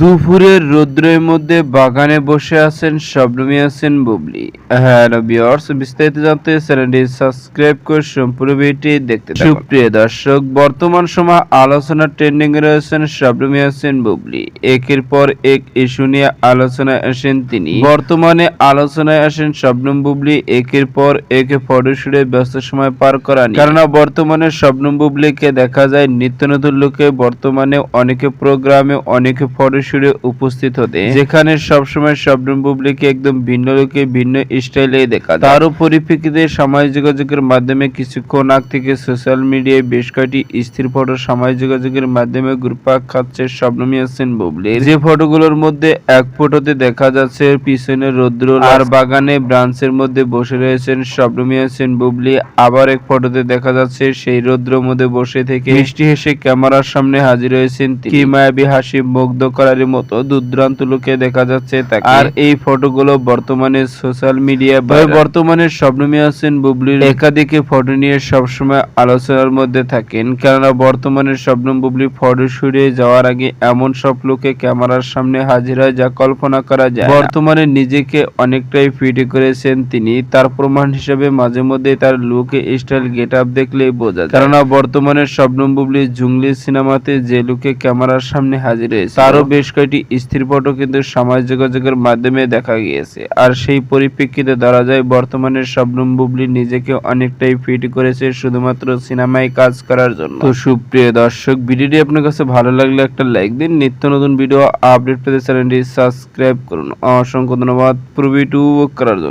দুপুরের রৌদ্রের মধ্যে বাগানে বসে আছেন শবনমী আছেন বুবলি। হ্যাঁ বিস্তারিত জানতে চ্যানেলটি সাবস্ক্রাইব করে সম্পূর্ণ ভিডিওটি দেখতে সুপ্রিয় দর্শক, বর্তমান সময় আলোচনা ট্রেন্ডিং এ রয়েছেন শবনমী আছেন বুবলি। একের পর এক ইস্যু নিয়ে আলোচনায় আসেন তিনি। বর্তমানে আলোচনায় আসেন শবনম বুবলি, একের পর এক ফটোশুটে ব্যস্ত সময় পার করা কেননা বর্তমানে শবনম বুবলিকে দেখা যায় নিত্য নতুন লোকে। বর্তমানে অনেকে প্রোগ্রামে অনেকে ফটোশুটে উপস্থিত হতে যেখানে সবসময় শবনম বুবলিকে একদম ভিন্ন লোকে ভিন্ন স্টাইলে দেখা যায়। তারও পরিপ্রেক্ষিতে সামাজিক যোগাযোগের মাধ্যমে কিছুক্ষণ আগ থেকে সোশ্যাল মিডিয়ায় বেশ কয়েকটি স্থির ফটো সামাজিক যোগাযোগের মাধ্যমে গ্রুপাক খাচ্ছে শবনমী হাসান বুবলি। যে ফটোগুলোর মধ্যে এক ফটোতে দেখা যাচ্ছে পিছনে রৌদ্র আর বাগানে ব্রাঞ্চের মধ্যে বসে রয়েছেন শবনমী হাসান বুবলি। আবার এক ফটোতে দেখা যাচ্ছে সেই রৌদ্র মধ্যে বসে থেকে মিষ্টি হেসে ক্যামেরার সামনে হাজির হয়েছেন। কি মায়াবী হাসি মুগ্ধ করার মতো দুর্দান্ত লোকে দেখা যাচ্ছে আর এই ফটোগুলো বর্তমানে সোশ্যাল মিডিয়া বা বর্তমানে শবনমী হাসান বুবলির একাধিক ফটো নিয়ে সবসময় আলোচনার মধ্যে থাকেন। কেননা বর্তমানে শবনম বুবলি ফটো শুটে যাওয়ার আগে এমন সব লোকে ক্যামেরার সামনে হাজির হয় যা কল্পনা করা যায় বর্তমানে নিজেকে অনেকটাই ফিট করেছেন তিনি। তার প্রমাণ হিসেবে মাঝে মধ্যে তার লুকে স্টাইল গেট আপ দেখলেই বোঝা যায়। কেননা বর্তমানে শবনম বুবলি জুংলি সিনেমাতে যে লুকে ক্যামেরার সামনে হাজির হয়েছে তারও বেশ কয়েকটি স্থির ফটো কিন্তু সমাজ যোগাযোগের মাধ্যমে দেখা গিয়েছে। আর সেই পরিপ্রেক্ষিতে ধরা যায়, বর্তমানে শবনম বুবলি নিজেকে অনেকটাই ফিট করেছে শুধুমাত্র সিনেমায় কাজ করার জন্য। তো সুপ্রিয় দর্শক, ভিডিওটি আপনার কাছে ভালো লাগলে একটা লাইক দিন। নিত্য নতুন ভিডিও আপডেট পেতে চ্যানেলটি সাবস্ক্রাইব করুন। অসংখ্য ধন্যবাদ। প্রবি টু করার জন্য।